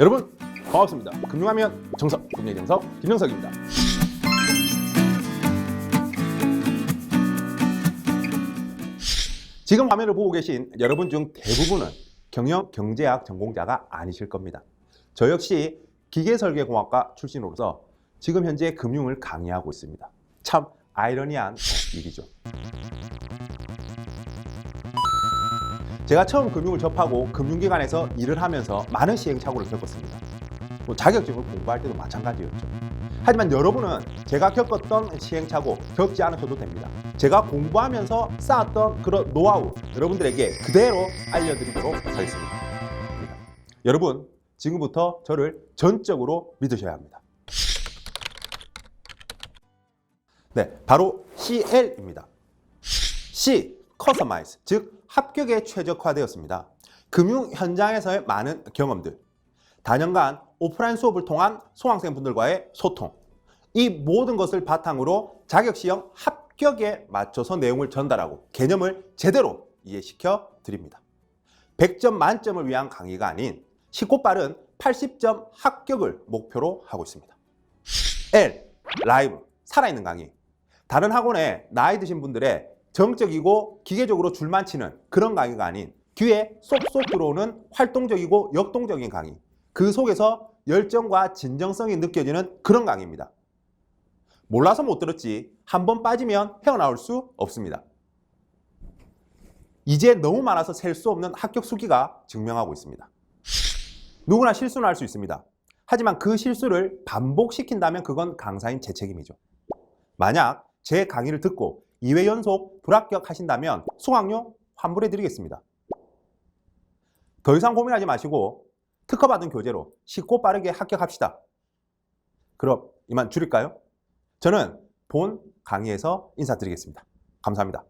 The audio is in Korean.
여러분 반갑습니다. 금융하면 정석, 금융의 정석 김정석입니다. 지금 화면을 보고 계신 여러분 중 대부분은 경영 경제학 전공자가 아니실 겁니다. 저 역시 기계설계공학과 출신으로서 지금 현재 금융을 강의하고 있습니다. 참 아이러니한 일이죠. 제가 처음 금융을 접하고 금융기관에서 일을 하면서 많은 시행착오를 겪었습니다. 또 자격증을 공부할 때도 마찬가지였죠. 하지만 여러분은 제가 겪었던 시행착오 겪지 않으셔도 됩니다. 제가 공부하면서 쌓았던 그런 노하우 여러분들에게 그대로 알려드리도록 하겠습니다. 여러분 지금부터 저를 전적으로 믿으셔야 합니다. 네, 바로 CL입니다. C, 커스터마이즈, 즉 합격에 최적화되었습니다. 금융 현장에서의 많은 경험들, 다년간 오프라인 수업을 통한 수강생분들과의 소통, 이 모든 것을 바탕으로 자격시험 합격에 맞춰서 내용을 전달하고 개념을 제대로 이해시켜 드립니다. 100점 만점을 위한 강의가 아닌 쉽고 빠른 80점 합격을 목표로 하고 있습니다. L, 라이브, 살아있는 강의. 다른 학원에 나이 드신 분들의 정적이고 기계적으로 줄만 치는 그런 강의가 아닌 귀에 쏙쏙 들어오는 활동적이고 역동적인 강의. 그 속에서 열정과 진정성이 느껴지는 그런 강의입니다. 몰라서 못 들었지 한 번 빠지면 헤어나올 수 없습니다. 이제 너무 많아서 셀 수 없는 합격 수기가 증명하고 있습니다. 누구나 실수는 할 수 있습니다. 하지만 그 실수를 반복시킨다면 그건 강사인 제 책임이죠. 만약 제 강의를 듣고 2회 연속 불합격하신다면 수강료 환불해 드리겠습니다. 더 이상 고민하지 마시고 특허받은 교재로 쉽고 빠르게 합격합시다. 그럼 이만 줄일까요? 저는 본 강의에서 인사드리겠습니다. 감사합니다.